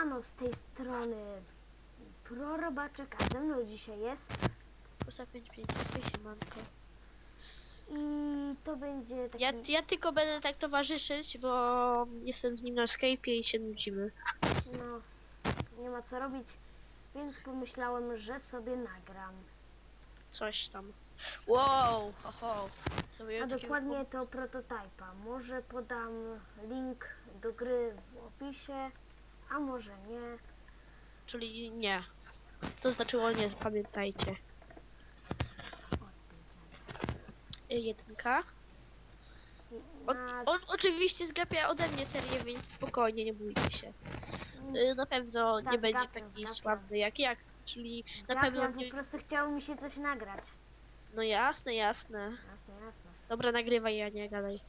Siemano z tej strony Prorobaczek, a ze mną dzisiaj jest Kusa 555, siemanko. i to będzie taki... Ja, ja tylko będę tak towarzyszyć, bo jestem z nim na Skype'ie i się nudzimy. No, nie ma co robić, więc pomyślałem, że sobie nagram. Coś tam. Wow, ho, ho. A takiego dokładnie to prototypa. Może podam link do gry w opisie, a może nie. Czyli nie. To znaczyło nie, pamiętajcie. Y, Jedynka. On, Na, on oczywiście zgapia ode mnie serię, więc spokojnie, nie bójcie się. Y, Na pewno Tak, nie będzie zgapiam, taki sławny jak jak, czyli na pewno po nie... prostu chciało mi się coś nagrać. No jasne, jasne. Jasne, jasne. Dobra, nagrywaj, ja nie gadaj.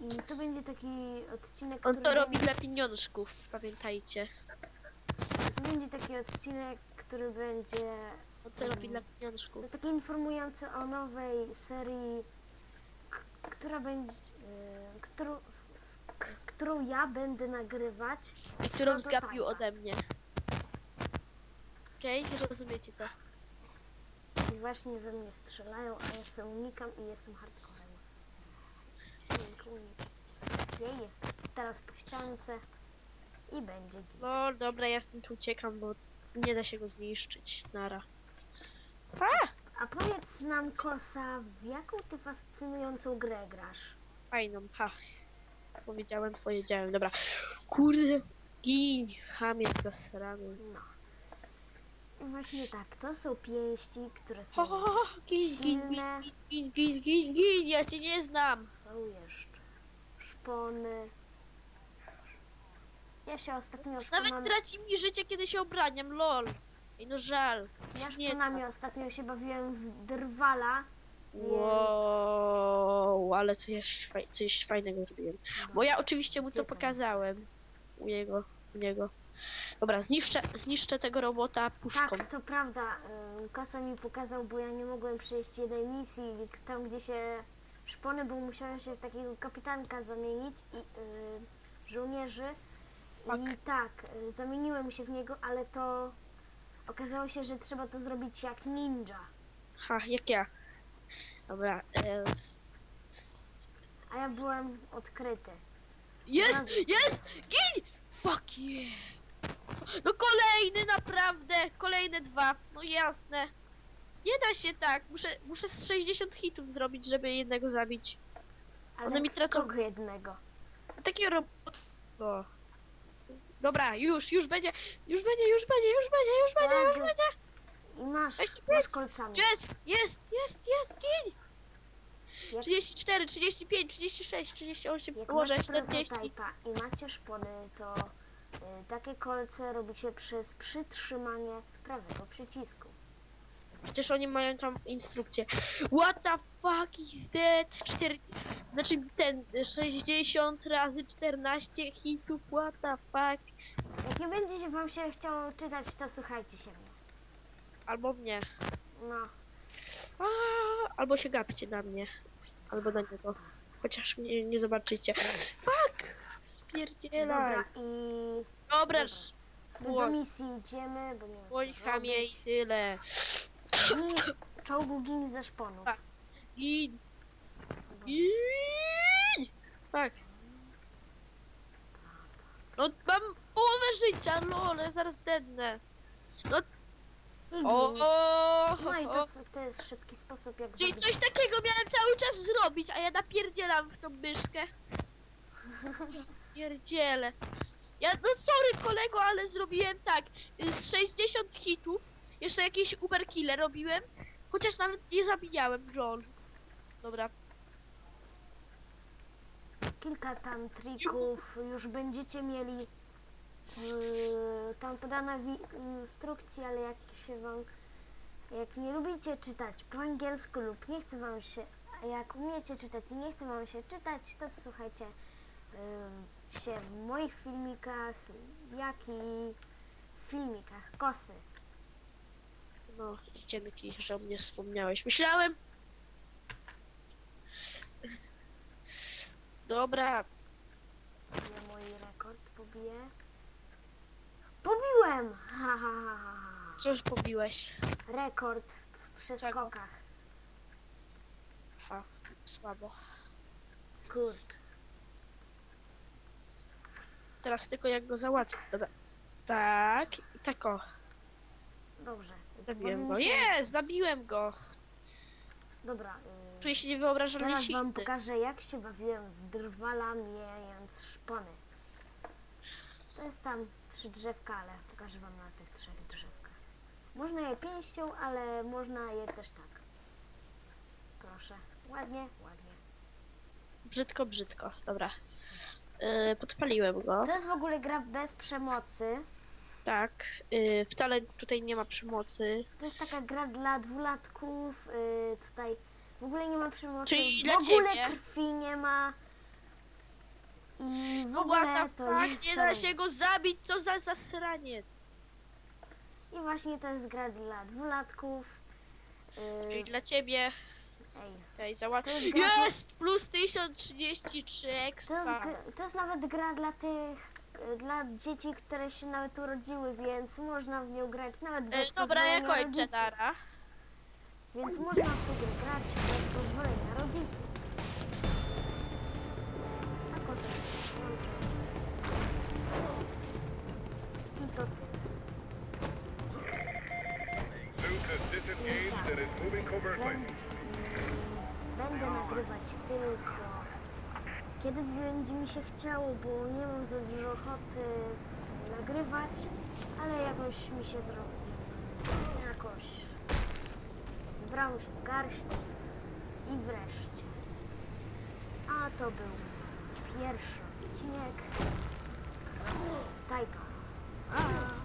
I to będzie taki odcinek, On który to robi będzie, dla pieniążków, pamiętajcie. to będzie taki odcinek, który będzie On to robi dla pieniążków. no, taki informujący o nowej serii, k- która będzie, y, którą, k- którą ja będę nagrywać. z Którą zgapił ode mnie. Okej, rozumiecie to. I właśnie we mnie strzelają, a ja się unikam i jestem hardcorem. Teraz po ściance i będzie git. No dobra, ja stąd uciekam, bo nie da się go zniszczyć. Nara. A! A powiedz nam, Kosa, w jaką ty fascynującą grę grasz? Fajną, ha. Powiedziałem, powiedziałem, dobra. Kurde, gin, chamiec zasrany. No. I właśnie tak, to są pięści, które są, ho, ho, gin, gin, gin, gin, gin, gin, gin, ja cię nie znam. są jeszcze szpony. Ja się ostatnio szponami, Nawet traci mi życie, kiedy się obraniam, lol. Ej, no żal. ja szponami ostatnio się bawiłem w drwala. Wow, ale coś, coś fajnego zrobiłem. Bo ja oczywiście mu to pokazałem. U niego, u niego. Dobra, zniszczę, zniszczę tego robota puszką. Tak, to prawda. ym, Kosa mi pokazał, bo ja nie mogłem przejść jednej misji, tam gdzie się szpony, bo musiałem się w takiego kapitanka zamienić i y, żołnierzy. I Tak. tak, y, zamieniłem się w niego, ale to okazało się, że trzeba to zrobić jak ninja. Ha, jak ja. Dobra. E, A ja byłem odkryty. jest, jest! Gin! Fuck yeah! No kolejny, naprawdę! Kolejne dwa. No jasne. Nie da się tak. Muszę, muszę z 60 hitów zrobić, żeby jednego zabić. Ale One mi tracą- kogo jednego? Takiego robota. O. Dobra, już, już będzie, już będzie, już będzie, już będzie, już będzie, już będzie. I masz, Weź, masz weź. kolcami. Jest, jest, jest, jest, gin! Jak- 34, 35, 36, 38, Jak może macie 40. prototypa i macie szpony, to y, takie kolce robicie przez przytrzymanie prawego przycisku. Przecież oni mają tam instrukcję. What the fuck is that? 4... Znaczy ten y, 60 razy 14 hitów, what the fuck? Jak nie będzie się wam się chciało czytać, to słuchajcie się mnie. Albo mnie. No, A, albo się gapcie na mnie. Albo na niego. Chociaż mnie nie zobaczycie. Fuck! Spierdzielaj. dobra i Dobra, sz- sobie do misji idziemy, bo nie wiem chamie i tyle. Gin, czołgu gin ze szponów. Tak. Gin! Gin! Fuck. No mam połowę życia, lol, zaraz dednę. I O, o, No i o. to, to jest szybki sposób jak Czyli coś takiego miałem cały czas zrobić, a ja napierdzielam w tą myszkę. Pierdzielę. Ja, no sorry kolego, ale zrobiłem tak. y, Z 60 hitów, jeszcze jakieś uber killer robiłem, chociaż nawet nie zabijałem John. Dobra, Kilka tam trików już będziecie mieli. Yy, tam podane w instrukcji, ale jak się wam. Jak nie lubicie czytać po angielsku lub nie chce wam się. Jak umiecie czytać i nie chce wam się czytać, to słuchajcie yy, się w moich filmikach, jak i w filmikach kosy. No dzięki, że o mnie wspomniałeś. Myślałem... Dobra, Nie mój rekord pobiję. Pobiłem! Ha, ha, ha, ha. Coś pobiłeś. Rekord w przeskokach. Ha, słabo. Kurde. Teraz tylko jak go załatwić. Dobra. Tak, i tak o. Dobrze. Zabiłem go. się- Jest, zabiłem go. Dobra. y, Czuję się niewyobrażalnie Teraz silny. wam pokażę jak się bawiłem w drwala mijając szpony. To jest tam trzy drzewka, ale pokażę wam na tych trzech drzewkach. Można je pięścią, ale można je też tak. Proszę. Ładnie, ładnie. Brzydko, brzydko. Dobra. Yy, podpaliłem go. To jest w ogóle gra bez przemocy. Tak. Yy, wcale tutaj nie ma przemocy. To jest taka gra dla dwulatków. Yy, tutaj w ogóle nie ma przemocy. Czyli w dla ogóle ciebie. krwi nie ma. I w ogóle what the to fuck, jest nie da się go zabić, co za zasraniec. I właśnie to jest gra dla dwulatków. Yy, Czyli dla ciebie. ej, Okej, załatw... To jest gra- Jest! Plus 1033 to, jest, expa. gr- to jest nawet gra dla tych, y, dla dzieci, które się nawet urodziły, więc można w nią grać nawet bez E, dobra, ja pozwolenia kończę, rodziców. Dara. Więc można w tę grę grać bez pozwolenia rodziców. Tak o sobie włączę. I to tyle. Suit has disengaged and is moving covertly. Będę nagrywać tylko kiedy będzie mi się chciało, bo nie mam za dużo ochoty nagrywać, ale jakoś mi się zrobi. Jakoś. Zbrało się w garść i wreszcie. A to był pierwszy odcinek Tajka.